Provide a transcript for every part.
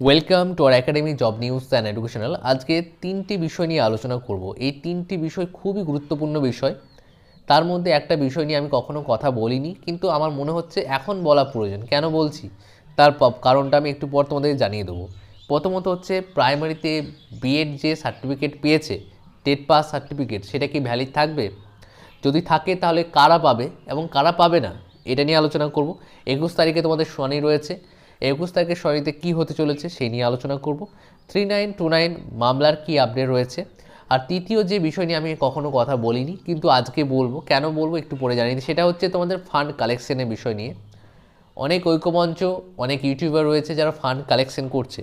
Welcome to R academy job news and educational আজকে তিনটি বিষয় নিয়ে আলোচনা করব। এই তিনটি বিষয় খুবই গুরুত্বপূর্ণ বিষয়। তার মধ্যে একটা বিষয় নিয়ে আমি কখনো কথা বলিনি, কিন্তু আমার মনে হচ্ছে এখন বলা প্রয়োজন। কেন বলছি? তার কারণটা আমি একটু পর তোমাদের জানিয়ে দেবো। প্রথমত হচ্ছে প্রাইমারিতে বিএড যে সার্টিফিকেট পেয়েছে, টেট পাস সার্টিফিকেট সেটা কি ভ্যালিড থাকবে? যদি থাকে, তাহলে কারা পাবে এবং কারা পাবে না? এটা নিয়ে আলোচনা করব। একুশ তারিখে তোমাদের শুনানি রয়েছে। একুশ তারিখের শুনানিতে কী হতে চলেছে সেই নিয়ে আলোচনা করব। থ্রি নাইন টু নাইন মামলার কী আপডেট রয়েছে। আর তৃতীয় যে বিষয় নিয়ে আমি কখনো কথা বলিনি, কিন্তু আজকে বলব, কেন বলব একটু পরে দিই। সেটা হচ্ছে তোমাদের ফান্ড কালেকশনের বিষয় নিয়ে। অনেক ঐক্যমঞ্চ, অনেক ইউটিউবার রয়েছে যারা ফান্ড কালেকশন করছে।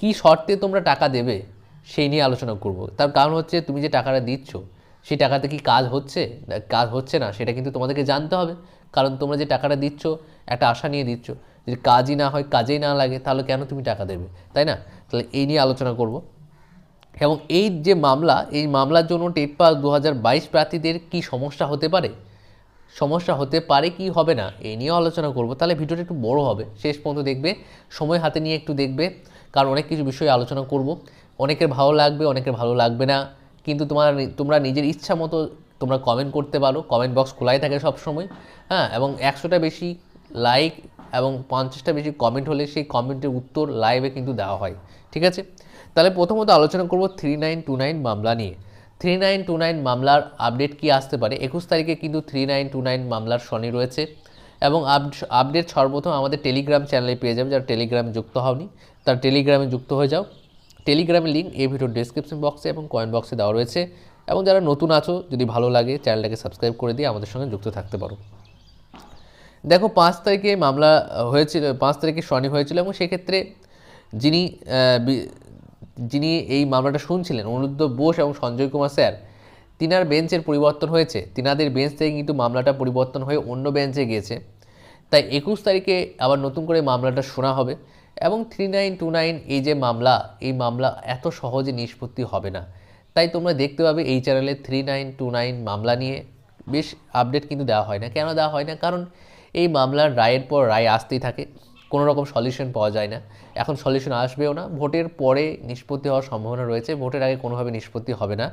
কী শর্তে তোমরা টাকা দেবে সেই নিয়ে আলোচনা করব। তার কারণ হচ্ছে তুমি যে টাকাটা দিচ্ছ, সেই টাকাতে কি কাজ হচ্ছে? কাজ হচ্ছে না, সেটা কিন্তু তোমাদেরকে জানতে হবে। কারণ তোমরা যে টাকাটা দিচ্ছ, একটা আশা নিয়ে দিচ্ছ যদি কাজই না হয়, কাজেই না লাগে, তাহলে কেন তুমি টাকা দেবে? তাই না? তাহলে এই নিয়ে আলোচনা করব। এবং এই যে মামলা, এই মামলার জন্য টেট পাস দু হাজার বাইশ প্রার্থীদের কী সমস্যা হতে পারে? সমস্যা হতে পারে কি হবে না, এই নিয়েও আলোচনা করব। তাহলে ভিডিওটা একটু বড় হবে, শেষ পর্যন্ত দেখবে, সময় হাতে নিয়ে একটু দেখবে, কারণ অনেক কিছু বিষয়ে আলোচনা করব। অনেকের ভালো লাগবে, অনেকের ভালো লাগবে না, কিন্তু তোমার, তোমরা নিজের ইচ্ছা মতো তোমরা কমেন্ট করতে পারো। কমেন্ট বক্স খোলাই থাকে সবসময় হ্যাঁ? এবং একশোটা বেশি লাইক এবং পঞ্চাশটা বেশি কমেন্ট হলে সেই কমেন্টের উত্তর লাইভে কিন্তু দেওয়া হয়, ঠিক আছে? তাহলে প্রথমত আলোচনা করব থ্রি নাইন টু নাইন মামলা নিয়ে। থ্রি নাইন টু নাইন মামলার আপডেট কি আসতে পারে? একুশ তারিখে কিন্তু থ্রি নাইন টু নাইন মামলার শনি রয়েছে এবং আপ- আপডেট সর্বপ্রথম আমাদের টেলিগ্রাম চ্যানেলে পেয়ে যাবে, যারা টেলিগ্রামে যুক্ত হওনি, তার টেলিগ্রামে যুক্ত হয়ে যাও। টেলিগ্রামের লিঙ্ক এই ভিডিওর ডেসক্রিপশন বক্সে এবং কয়েন বক্সে দেওয়া রয়েছে এবং যারা নতুন আছো, যদি ভালো লাগে চ্যানেলটাকে সাবস্ক্রাইব করে দিয়ে আমাদের সঙ্গে যুক্ত থাকতে পারো। দেখো, পাঁচ তারিখে মামলা হয়েছিল, পাঁচ তারিখে শনি হয়েছিল এবং সেক্ষেত্রে যিনি যিনি এই মামলাটা শুনছিলেন, অনুরুদ্ধ বোস এবং সঞ্জয় কুমার স্যার, তিনার বেঞ্চের পরিবর্তন হয়েছে। তিনাদের বেঞ্চ থেকে কিন্তু মামলাটা পরিবর্তন হয়ে অন্য বেঞ্চে গিয়েছে। তাই একুশ তারিখে আবার নতুন করে মামলাটা শোনা হবে এবং থ্রি নাইন টু নাইন এই যে মামলা, এই মামলা এত সহজে নিষ্পত্তি হবে না। তাই তোমরা দেখতে পাবে এই চ্যানেলে থ্রি নাইন টু নাইন মামলা নিয়ে বেশ আপডেট কিন্তু দেওয়া হয় না। কেন দেওয়া হয় না? কারণ এই মামলার রায়ের পর রায় আসতেই থাকে, কোনো রকম সলিউশন পাওয়া যায় না। এখন সলিউশন আসবেও না। ভোটের পরে নিষ্পত্তি হওয়ার সম্ভাবনা রয়েছে। ভোটের আগে কোনোভাবে নিষ্পত্তি হবে না।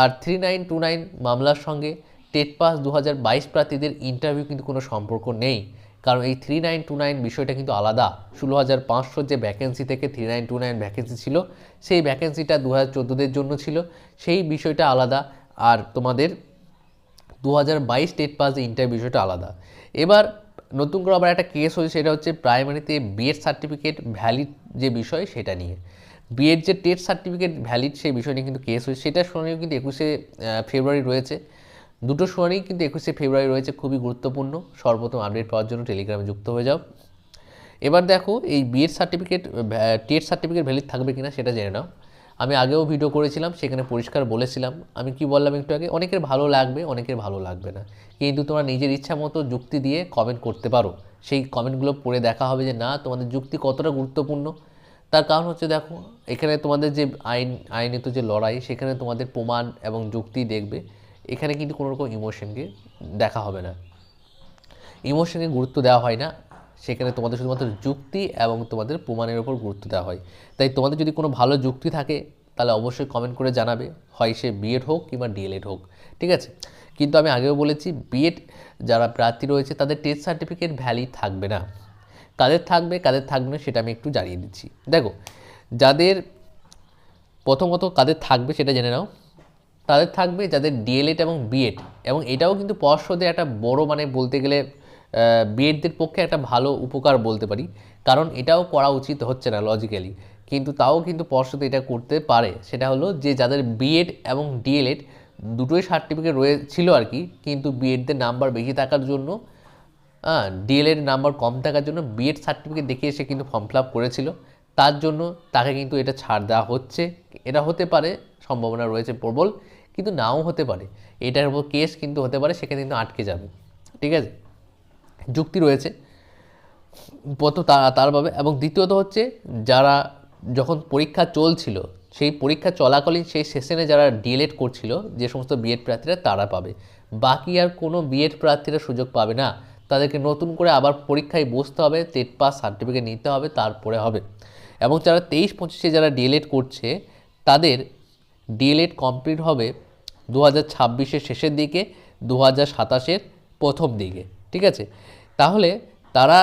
আর থ্রি নাইন টু নাইন মামলার সঙ্গে টেট পাস দু হাজার বাইশ প্রার্থীদের ইন্টারভিউ কিন্তু কোনো সম্পর্ক নেই। কারণ এই থ্রি নাইন টু নাইন বিষয়টা কিন্তু আলাদা। ষোলো হাজার পাঁচশোর যে ভ্যাকেন্সি থেকে three nine two nine vacancy ছিল, সেই ভ্যাকেন্সিটা দু হাজার চোদ্দোদের জন্য ছিল। সেই বিষয়টা আলাদা। আর তোমাদের দু হাজার বাইশ পাস ইন্টার বিষয়টা আলাদা। এবার নতুন করে আবার একটা কেস হয়েছে, সেটা হচ্ছে প্রাইমারিতে বিএড সার্টিফিকেট ভ্যালিড যে বিষয়, সেটা নিয়ে। বিএড যে টেট সার্টিফিকেট ভ্যালিড সেই বিষয় নিয়ে কিন্তু কেস হয়েছে। সেটা শুনানিও কিন্তু একুশে ফেব্রুয়ারি রয়েছে। দুটো শুনানি কিন্তু একুশে ফেব্রুয়ারি রয়েছে, খুবই গুরুত্বপূর্ণ। সর্বপ্রথম আপডেট পাওয়ার জন্য টেলিগ্রামে যুক্ত হয়ে যাও। এবার দেখো, এই BEd certificate TET certificate valid থাকবে কিনা, সেটা জেনে নাও। আমি আগেও ভিডিও করেছিলাম, সেখানে পরিষ্কার বলেছিলাম। আমি কি বললাম একটু আগে? অনেকের ভালো লাগবে, অনেকের ভালো লাগবে না। কিন্তু তোমরা নিজের ইচ্ছা মতো যুক্তি দিয়ে কমেন্ট করতে পারো। সেই কমেন্টগুলো পড়ে দেখা হবে যে, না, তোমাদের যুক্তি কতটা গুরুত্বপূর্ণ? তার কারণ হচ্ছে দেখো, এখানে তোমাদের যে আইন, আইনিত যে লড়াই, সেখানে তোমাদের প্রমাণ এবং যুক্তি দেখবে। এখানে কিন্তু কোনো রকম ইমোশনকে দেখা হবে না। ইমোশনকে গুরুত্ব দেওয়া হয় না। সেখানে তোমাদের শুধুমাত্র যুক্তি এবং তোমাদের প্রমাণের উপর গুরুত্ব দেওয়া হয়। তাই তোমাদের যদি কোনো ভালো যুক্তি থাকে, তাহলে অবশ্যই কমেন্ট করে জানাবে। হয় সে বিএড হোক কিংবা ডিএলএড হোক। ঠিক আছে? কিন্তু আমি আগেও বলেছি বিএড যারা প্রার্থী রয়েছে, তাদের টেস্ট সার্টিফিকেট ভ্যালিড থাকবে না। কাদের থাকবে কাদের থাকবে না, সেটা আমি একটু জানিয়ে দিচ্ছি। দেখো, যাদের প্রথমত কাদের থাকবে সেটা জেনে নাও। তাদের থাকবে যাদের ডিএলএড এবং বিএড এবং এটাও কিন্তু পর্ষদের একটা বড় মানে বলতে গেলে বিএডদের পক্ষে একটা ভালো উপকার বলতে পারি। কারণ এটাও করা উচিত হচ্ছে না লজিক্যালি কিন্তু তাও কিন্তু পর্ষদ এটা করতে পারে। সেটা হলো যে যাদের বিএড এবং ডিএলএড দুটোই সার্টিফিকেট রয়ে ছিল আর কি, কিন্তু বিএডদের নাম্বার বেশি থাকার জন্য হ্যাঁ ডিএলএড নাম্বার কম থাকার জন্য বিএড সার্টিফিকেট দেখিয়ে সে কিন্তু ফর্ম ফিল আপ করেছিল। তার জন্য তাকে কিন্তু এটা ছাড় দেওয়া হচ্ছে। এটা হতে পারে, সম্ভাবনা রয়েছে প্রবল, কিন্তু নাও হতে পারে। এটার উপর কেস কিন্তু হতে পারে, সেখানে কিন্তু আটকে যাবে। ঠিক আছে? যুক্তি রয়েছে। প্রথম তা- তার পাবে এবং দ্বিতীয়ত হচ্ছে যারা যখন পরীক্ষা চলছিল, সেই পরীক্ষা চলাকালীন সেই সেশনে যারা ডিএলএড করছিল, যে সমস্ত বিএড প্রার্থীরা তারা পাবে। বাকি আর কোনো বিএড প্রার্থীরা সুযোগ পাবে না। তাদেরকে নতুন করে আবার পরীক্ষায় বসতে হবে, টেট পাস সার্টিফিকেট নিতে হবে, তারপরে হবে। এবং যারা তেইশ পঁচিশে যারা ডিএলএড করছে, তাদের ডিএলএড কমপ্লিট হবে দু হাজার শেষের দিকে দু হাজার প্রথম দিকে। ঠিক আছে? তাহলে তারা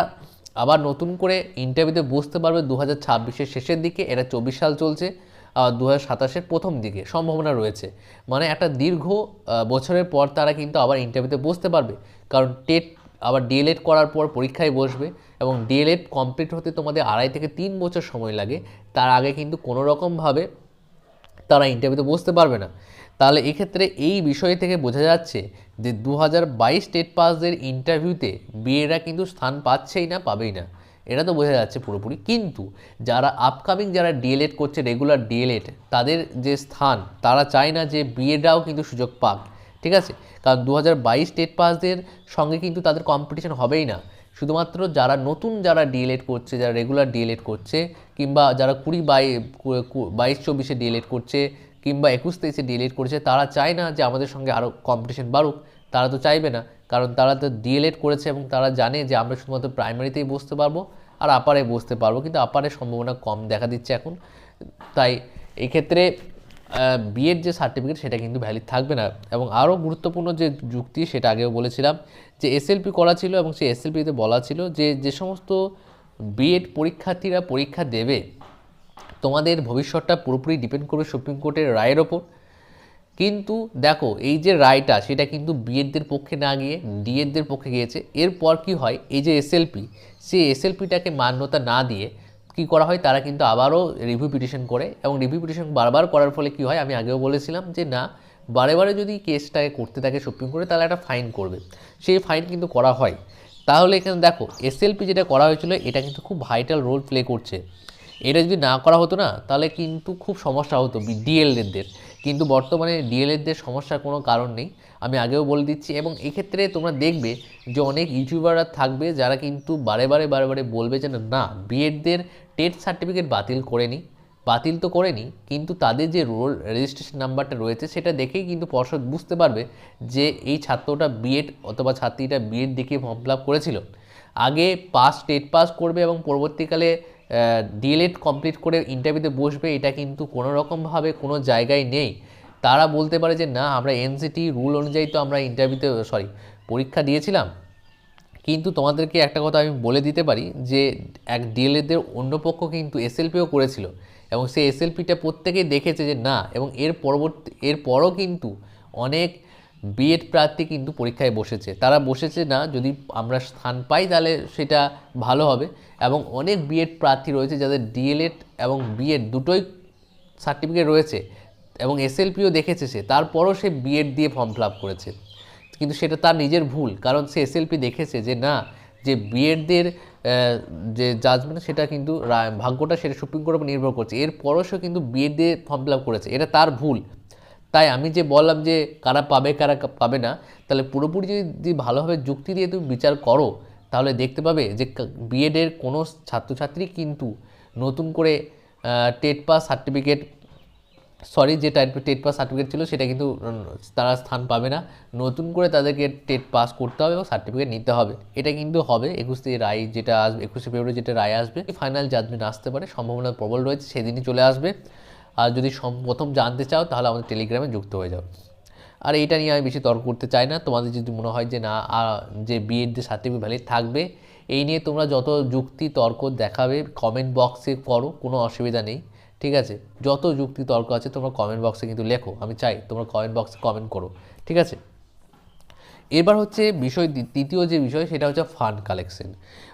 আবার নতুন করে ইন্টারভিউতে বসতে পারবে দু হাজার ছাব্বিশের শেষের দিকে এটা চব্বিশ সাল চলছে দু হাজার প্রথম দিকে, সম্ভাবনা রয়েছে। মানে একটা দীর্ঘ বছরের পর তারা কিন্তু আবার ইন্টারভিউতে বসতে পারবে। কারণ টেট আবার ডিএলএড করার পর পরীক্ষায় বসবে এবং ডিএলএড কমপ্লিট হতে তোমাদের আড়াই থেকে তিন বছর সময় লাগে। তার আগে কিন্তু কোনো রকমভাবে তারা ইন্টারভিউতে বসতে পারবে না। তাহলে এক্ষেত্রে এই বিষয় থেকে বোঝা যাচ্ছে যে দু হাজার বাইশ স্টেট পাসদের ইন্টারভিউতে বিএরা কিন্তু স্থান পাচ্ছেই না, পাবেই না। এটা তো বোঝা যাচ্ছে পুরোপুরি। কিন্তু যারা আপকামিং যারা ডিএলএড করছে রেগুলার ডিএলএড তাদের যে স্থান, তারা চায় না যে বিএডরাও কিন্তু সুযোগ পাক। ঠিক আছে? কারণ দু হাজার বাইশ স্টেট পাসদের সঙ্গে কিন্তু তাদের কম্পিটিশন হবেই না। শুধুমাত্র যারা নতুন যারা ডিএলএড করছে, যারা রেগুলার ডিএলএড করছে, কিংবা যারা কুড়ি বাই বাইশ চব্বিশে ডিএলএড করছে, কিংবা একুশ তেইশে ডিএলএড করছে, তারা চায় না যে আমাদের সঙ্গে আরও কম্পিটিশন বাড়ুক। তারা তো চাইবে না, কারণ তারা তো ডিএলএড করেছে এবং তারা জানে যে আমরা শুধুমাত্র প্রাইমারিতেই বসতে পারব আর আপারে বসতে পারব, কিন্তু আপারের সম্ভাবনা কম দেখা দিচ্ছে এখন। তাই এই বিএড যে সার্টিফিকেট সেটা কিন্তু ভ্যালিড থাকবে না। এবং আরও গুরুত্বপূর্ণ যে যুক্তি, সেটা আগেও বলেছিলাম, যে এসএলপি করা ছিল এবং সেই এসএলপিতে বলা ছিল যে যে সমস্ত বিএড পরীক্ষার্থীরা পরীক্ষা দেবে, তোমাদের ভবিষ্যৎটা পুরোপুরি ডিপেন্ড করবে সুপ্রিম কোর্টের রায়ের ওপর। কিন্তু দেখো, এই যে রায়টা, সেটা কিন্তু বিএডদের পক্ষে না গিয়ে ডিএডদের পক্ষে গিয়েছে। এরপর কি হয়? এই যে এসএলপি সেই এসএলপিটাকে মান্যতা না দিয়ে কি করা হয় তারা কিন্তু আবারও রিভিউ পিটিশন করে এবং রিভিউ পিটিশন বারবার করার ফলে কি হয়, আমি আগেও বলেছিলাম যে না, বারে বারে যদি কেসটাকে করতে থাকে সুপ্রিম কোর্টে তাহলে একটা ফাইন করবে। সেই ফাইন কিন্তু করা হয়। তাহলে এখানে দেখো এসএলপি যেটা করা হয়েছিল, এটা কিন্তু খুব ভাইটাল রোল প্লে করছে। এটা যদি না করা হতো না, তাহলে কিন্তু খুব সমস্যা হতো ডিএলএডদের কিন্তু বর্তমানে ডিএলএডদের সমস্যার কোনো কারণ নেই। আমি আগেও বলে দিচ্ছি এবং এক্ষেত্রে তোমরা দেখবে যে অনেক ইউটিউবাররা থাকবে যারা কিন্তু বারে বারে বারে বারে বলবে যে, না বিএডদের টেট সার্টিফিকেট বাতিল করে করেনি বাতিল তো করেনি কিন্তু তাদের যে রোল রেজিস্ট্রেশন নাম্বারটা রয়েছে সেটা দেখেই কিন্তু পর্ষদ বুঝতে পারবে যে এই ছাত্রটা বিএড অথবা ছাত্রীটা বিএড দেখে ফর্ম ফিল করেছিল। আগে পাস টেট পাস করবে এবং পরবর্তীকালে ডিএলএড কমপ্লিট করে ইন্টারভিউতে বসবে, এটা কিন্তু কোনো রকমভাবে কোনো জায়গায় নেই। তারা বলতে পারে যে, না, আমরা এনসিটি রুল অনুযায়ী তো আমরা ইন্টারভিউতে, সরি, পরীক্ষা দিয়েছিলাম। কিন্তু তোমাদেরকে একটা কথা আমি বলে দিতে পারি যে, এক ডিএলএদের অন্য পক্ষ কিন্তু এসএলপিও করেছিল এবং সেই এসএলপিটা প্রত্যেকেই দেখেছে যে, না, এবং এর পরবর্তী এর পরও কিন্তু অনেক বিএড প্রার্থী কিন্তু পরীক্ষায় বসেছে। তারা বসেছে না, যদি আমরা স্থান পাই তাহলে সেটা ভালো হবে। এবং অনেক বিএড প্রার্থী রয়েছে যাদের ডিএলএড এবং বিএড দুটোই সার্টিফিকেট রয়েছে এবং এসএলপিও দেখেছে সে। তারপরও সে বিএড দিয়ে ফর্ম ফিল করেছে। কিন্তু সেটা তার নিজের ভুল, কারণ সে এসএলপি দেখেছে যে না, যে বিএডদের যে জাজমেন্ট সেটা কিন্তু ভাগ্যটা সেটা সুপ্রিম কোর্টের উপর নির্ভর করছে। এরপরও সে কিন্তু বিএড দিয়ে ফর্ম ফিল করেছে। এটা তার ভুল। তাই আমি যে বললাম যে কারা পাবে কারা পাবে না, তাহলে পুরোপুরি যদি ভালোভাবে যুক্তি দিয়ে তুমি বিচার করো, তাহলে দেখতে পাবে যে বিএডের কোনো ছাত্রছাত্রী কিন্তু নতুন করে টেট পাস সার্টিফিকেট, সরি যে টেট পাস সার্টিফিকেট ছিল সেটা কিন্তু তারা স্থান পাবে না। নতুন করে তাদেরকে টেট পাস করতে হবে এবং সার্টিফিকেট নিতে হবে। এটা কিন্তু হবে, একুশে রায় যেটা আসবে, একুশে ফেব্রুয়ারি যেটা রায় আসবে, ফাইনাল জাজমেন্ট আসতে পারে, সম্ভাবনা প্রবল রয়েছে, সেদিনই চলে আসবে। আর যদি প্রথম জানতে চাও, তাহলে আমাদের টেলিগ্রামে যুক্ত হয়ে যাও। আর এটা নিয়ে আমি বেশি তর্ক করতে চাই না। তোমাদের যদি মনে হয় যে না যে বিএড যে সার্টিফিকেট ভ্যালিড থাকবে, এই নিয়ে তোমরা যত যুক্তি, তর্ক দেখাবে কমেন্ট বক্সে করো, কোনো অসুবিধা নেই। ঠিক আছে? যত যুক্তি, তর্ক আছে, তোমরা কমেন্ট বক্সে কিন্তু লেখো। আমি চাই তোমরা কমেন্ট বক্সে কমেন্ট করো। ঠিক আছে? এবার হচ্ছে বিষয় তৃতীয় যে বিষয়, সেটা হচ্ছে ফান্ড কালেকশন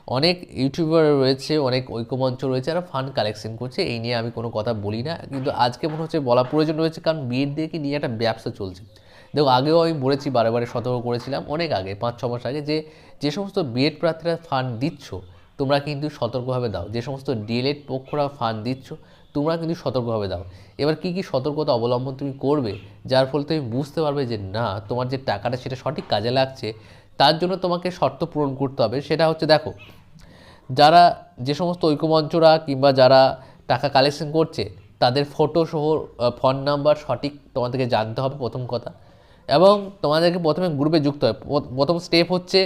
অনেক ইউটিউবার রয়েছে, অনেক ঐক্যমঞ্চ রয়েছে যারা ফান্ড কালেকশন করছে। এই নিয়ে আমি কোনো কথা বলি না। কিন্তু আজকে মনে হচ্ছে বলা প্রয়োজন রয়েছে, কারণ বিয়ের দিকে নিয়ে একটা ব্যবসা চলছে। দেখো, আগেও আমি বলেছি বারে সতর্ক করেছিলাম অনেক আগে, পাঁচ, ছ মাস আগে, যে যে সমস্ত বিএড প্রার্থীরা ফান্ড দিচ্ছ, তোমরা কিন্তু সতর্কভাবে দাও। যে সমস্ত ডিএলএড পক্ষরা ফান্ড দিচ্ছ তোমরা কিন্তু সতর্কভাবে দাও। এবার কি কি সতর্কতা অবলম্বন তুমি করবে, যার ফলে তুমি বুঝতে পারবে যে না, তোমার যে টাকাটা সেটা সঠিক কাজে লাগছে, তার জন্য তোমাকে শর্ত পূরণ করতে হবে। সেটা হচ্ছে দেখো, যারা যে সমস্ত ঐক্যমঞ্চরা কিংবা যারা টাকা কালেকশন করছে, তাদের ফটো সহ ফোন নাম্বার সঠিক তোমাদেরকে জানতে হবে প্রথম কথা। এবং তোমাদেরকে প্রথমে গ্রুপে যুক্ত হবে। প্রথম স্টেপ হচ্ছে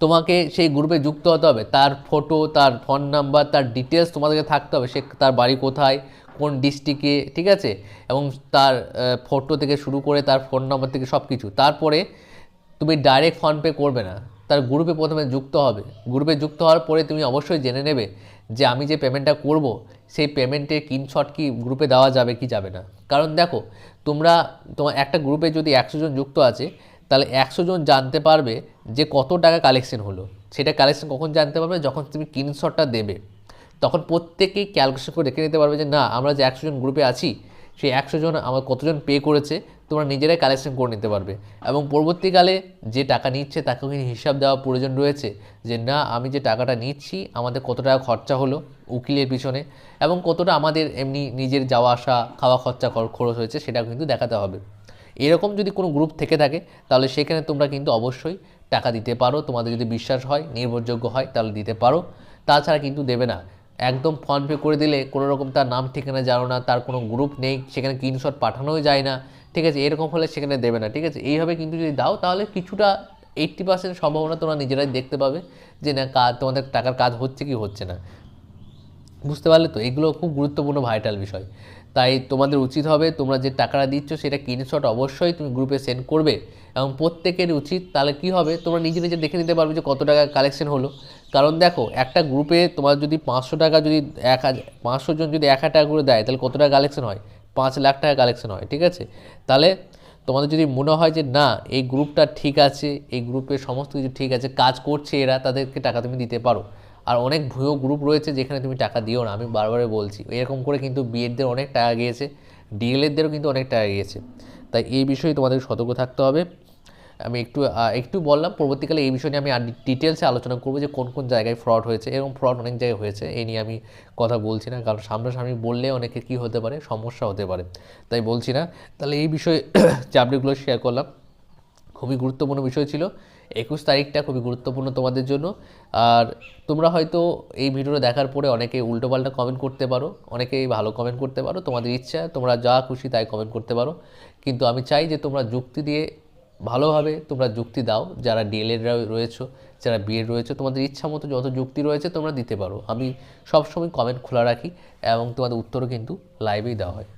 তোমাকে সেই গ্রুপে যুক্ত হতে হবে। তার ফটো তার ফোন নাম্বার তার ডিটেলস তোমাদেরকে থাকতে হবে। সে তার বাড়ি কোথায়, কোন ডিস্ট্রিক্টে ঠিক আছে? এবং তার ফটো থেকে শুরু করে তার ফোন নাম্বার থেকে সব কিছু তারপরে তুমি ডাইরেক্ট ফোনপে করবে না। তার গ্রুপে প্রথমে যুক্ত হবে। গ্রুপে যুক্ত হওয়ার পরে তুমি অবশ্যই জেনে নেবে যে আমি যে পেমেন্টটা করব, সেই পেমেন্টের স্ক্রিনশট কি গ্রুপে দেওয়া যাবে, কি যাবে না। কারণ দেখো, তোমরা, তোমার একটা গ্রুপে যদি একশো জন যুক্ত আছে তাহলে একশো জন জানতে পারবে যে কত টাকা কালেকশন হলো। সেটা কালেকশন কখন জানতে পারবে? যখন তুমি স্ক্রিনশটটা দেবে। তখন প্রত্যেকেই ক্যালকুলেশন করে দেখে নিতে পারবে যে, না, আমরা যে একশো জন গ্রুপে আছি, সেই একশো জন আমার কতজন পে করেছে, তোমরা নিজেরাই কালেকশন করে নিতে পারবে। এবং পরবর্তীকালে যে টাকা নিচ্ছে তাকেও কিন্তু হিসাব দেওয়া প্রয়োজন রয়েছে যে, না, আমি যে টাকাটা নিচ্ছি, আমাদের কত টাকা খরচা হলো উকিলের পিছনে এবং কতটা আমাদের এমনি নিজের যাওয়া আসা, খাওয়া খরচা খর- খরচ হয়েছে, সেটাও কিন্তু দেখাতে হবে। এরকম যদি কোনো গ্রুপ থেকে থাকে, তাহলে সেখানে তোমরা কিন্তু অবশ্যই টাকা দিতে পারো। তোমাদের যদি বিশ্বাস হয়, নির্ভরযোগ্য হয়, তাহলে দিতে পারো। তাছাড়া কিন্তু দেবে না। একদম ফোন পে করে দিলে কোনো রকম তার নাম, ঠিকানা জানো না, তার কোনো গ্রুপ নেই, সেখানে স্ক্রিনশট পাঠানোই যায় না। ঠিক আছে? এরকম হলে সেখানে দেবে না। ঠিক আছে? এইভাবে কিন্তু যদি দাও, তাহলে কিছুটা এইট্টি পার্সেন্ট সম্ভাবনা তোমরা নিজেরাই দেখতে পাবে যে না কাজ তোমাদের টাকার কাজ হচ্ছে কি হচ্ছে না। বুঝতে পারলে তো? এগুলো খুব গুরুত্বপূর্ণ ভাইটাল বিষয়। তাই তোমাদের উচিত হবে তোমরা যে টাকাটা দিচ্ছ সেটা স্ক্রিনশট অবশ্যই তুমি গ্রুপে সেন্ড করবে এবং প্রত্যেকের উচিত তাহলে কি হবে? তোমরা নিজে নিজে দেখে নিতে পারবে যে কত টাকা কালেকশন হলো। কারণ দেখো, একটা গ্রুপে তোমার যদি পাঁচশো টাকা যদি এক পাঁচশো জন যদি এক হাজার টাকা করে দেয়, তাহলে কত টাকা কালেকশন হয়? পাঁচ লাখ টাকা কালেকশন হয়, ঠিক আছে? তাহলে তোমাদের যদি মনে হয় যে না, এই গ্রুপটা ঠিক আছে, এই গ্রুপে সমস্ত কিছু ঠিক আছে, কাজ করছে এরা, তাদেরকে টাকা তুমি দিতে পারো। আর অনেক ভুয়ো গ্রুপ রয়েছে যেখানে তুমি টাকা দিও না। আমি বারবারই বলছি, এরকম করে কিন্তু বিএডদের অনেক টাকা গিয়েছে ডিএলএডদেরও কিন্তু অনেক টাকা গিয়েছে। তাই এই বিষয়ে তোমাদের সতর্ক থাকতে হবে। আমি একটু একটু বললাম, পরবর্তীকালে এই বিষয় নিয়ে আমি আর ডিটেলসে আলোচনা করব যে কোন কোন জায়গায় ফ্রড হয়েছে। এরকম ফ্রড অনেক জায়গায় হয়েছে এই নিয়ে আমি কথা বলছি না, কারণ সামনাসামনি বললে অনেকে কী হতে পারে, সমস্যা হতে পারে। তাই বলছি না। তাহলে এই বিষয়ে যে আপডেটগুলো শেয়ার করলাম, খুবই গুরুত্বপূর্ণ বিষয় ছিল। একুশ তারিখটা খুবই গুরুত্বপূর্ণ তোমাদের জন্য। আর তোমরা হয়তো এই ভিডিওটা দেখার পরে অনেকে উল্টোপাল্টা কমেন্ট করতে পারো, অনেকেই ভালো কমেন্ট করতে পারো। তোমাদের ইচ্ছা, তোমরা যা খুশি তাই কমেন্ট করতে পারো। কিন্তু আমি চাই যে তোমরা যুক্তি দিয়ে ভালোভাবে তোমরা যুক্তি দাও, যারা ডিএলএড রয়েছো, যারা বিএড রয়েছে, তোমাদের ইচ্ছা মতো যত যুক্তি রয়েছে তোমরা দিতে পারো। আমি সবসময় কমেন্ট খোলা রাখি এবং তোমাদের উত্তরও কিন্তু লাইভেই দেওয়া হয়।